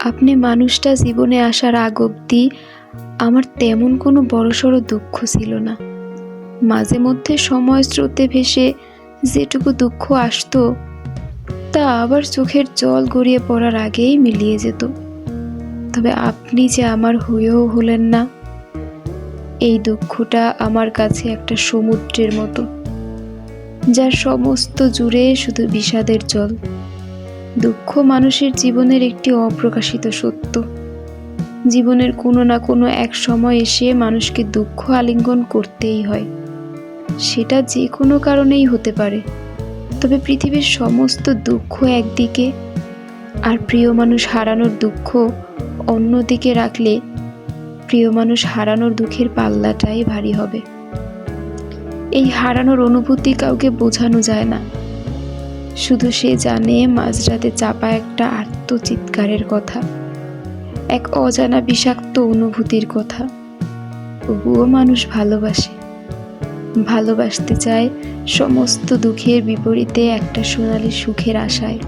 আপনি মানুষটা জীবনে আসার আগ অবধি আমার তেমন কোনো বড়সড় দুঃখ ছিল না। মাঝে মধ্যে সময় স্রোতে ভেসে যেটুকু দুঃখ আসতো, তা আবার চোখের জল গড়িয়ে পড়ার আগেই মিলিয়ে যেত। তবে আপনি যে আমার হয়েও হলেন না, এই দুঃখটা আমার কাছে একটা সমুদ্রের মতো, যার সমস্ত জুড়ে শুধু বিষাদের জল। দুঃখ মানুষের জীবনের একটি অপ্রকাশিত সত্য। জীবনের কোনো না কোনো এক সময় এসে মানুষকে দুঃখ আলিঙ্গন করতেই হয়। সেটা যে কোনো কারণেই হতে পারে। তবে পৃথিবীর সমস্ত দুঃখ একদিকে আর প্রিয় মানুষ হারানোর দুঃখ অন্যদিকে রাখলে প্রিয় মানুষ হারানোর দুঃখের পাল্লাটাই ভারী হবে। এই হারানোর অনুভূতি কাউকে বোঝানো যায় না। শুধু সে জানে মাঝরাতে চাপা একটা আত্মচিৎকারের কথা, এক অজানা বিষাক্ত অনুভূতির কথা। তবুও মানুষ ভালোবাসে। ভালোবাসতে চায় সমস্ত দুঃখের বিপরীতে একটা সোনালি সুখের আশায়।